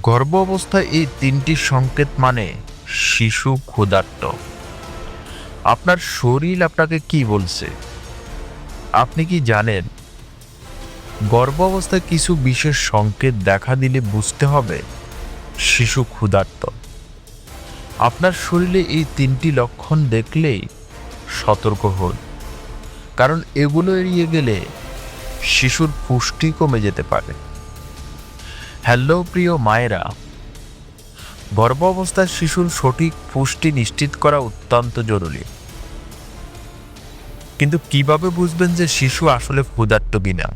গর্ভ অবস্থায় এই তিনটি সংকেত মানে শিশু ক্ষুধার্ত। আপনার শরীর আপনাকে কি বলছে? আপনি কি জানেন? গর্ভ অবস্থায় কিছু বিশেষ সংকেত দেখা দিলে বুঝতে হবে শিশু ক্ষুধার্ত। আপনার শরীরে এই তিনটি লক্ষণ দেখলেই সতর্ক হন। কারণ এগুলো এড়িয়ে গেলে শিশুর পুষ্টি কমে যেতে পারে। হ্যালো, প্রিয় মায়েরা। গর্ভ অবস্থায় শিশুর সঠিক পুষ্টি নিশ্চিত করা অত্যন্ত জরুরি। কিন্তু কীভাবে বুঝবেন যে শিশু আসলে ক্ষুধার্ত কিনা?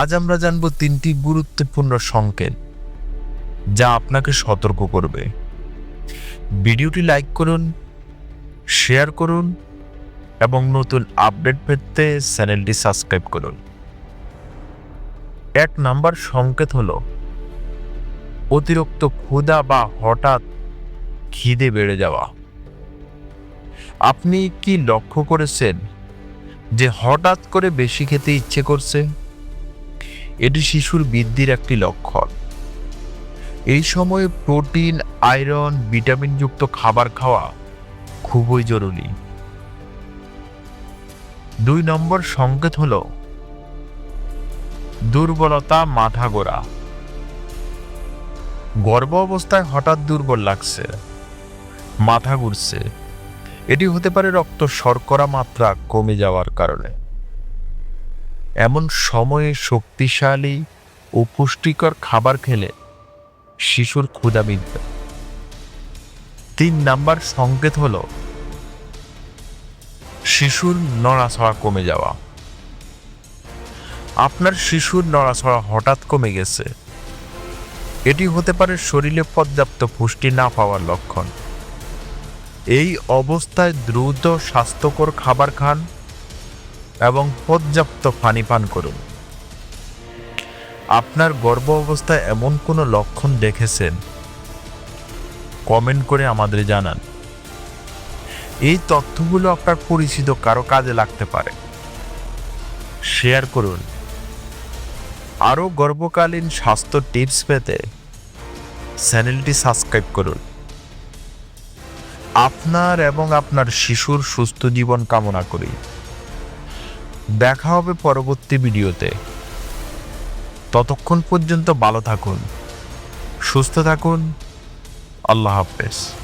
আজ আমরা জানব তিনটি গুরুত্বপূর্ণ সংকেত, যা আপনাকে সতর্ক করবে। ভিডিওটি লাইক করুন, শেয়ার করুন, এবং নতুন আপডেট পেতে চ্যানেলটি সাবস্ক্রাইব করুন। এক নাম্বার সংকেত হলো, অতিরিক্ত ক্ষুধা বা হঠাৎ খিদে বেড়ে যাওয়া। আপনি কি লক্ষ্য করেছেন যে হঠাৎ করে বেশি খেতে ইচ্ছে করছে? এটি শিশুর বৃদ্ধির একটি লক্ষণ। এই সময়ে প্রোটিন, আয়রন, ভিটামিনযুক্ত খাবার খাওয়া খুবই জরুরি। দুই নম্বর সংকেত হলো দুর্বলতা মাথা গোড়া। গর্ভ অবস্থায় হঠাৎ দুর্বল লাগছে, মাথা ঘুরছে। এটি হতে পারে রক্ত শর্করা মাত্রা কমে যাওয়ার কারণে। এমন সময়ে শক্তিশালী ও পুষ্টিকর খাবার খেলে শিশুর ক্ষুদা মিটবে। তিন নাম্বার সংকেত হলো, শিশুর নড়াছড়া কমে যাওয়া। আপনার শিশুর নড়াচড়া হঠাৎ কমে গেছে। এটি হতে পারে শরীরে পর্যাপ্ত পুষ্টি না পাওয়ার লক্ষণ। এই অবস্থায় দ্রুত স্বাস্থ্যকর খাবার খান এবং পর্যাপ্ত পানি পান করুন। আপনার গর্ভ অবস্থায় এমন কোনো লক্ষণ দেখেছেন? কমেন্ট করে আমাদের জানান। এই তথ্যগুলো আপনার পরিচিত কারও কাজে লাগতে পারে। শেয়ার করুন। আরও গর্বকালীন স্বাস্থ্য টিপস পেতে চ্যানেলটি সাবস্ক্রাইব করুন। আপনার এবং আপনার শিশুর সুস্থ জীবন কামনা করি। দেখা হবে পরবর্তী ভিডিওতে। ততক্ষণ পর্যন্ত ভালো থাকুন, সুস্থ থাকুন। আল্লাহ হাফেজ।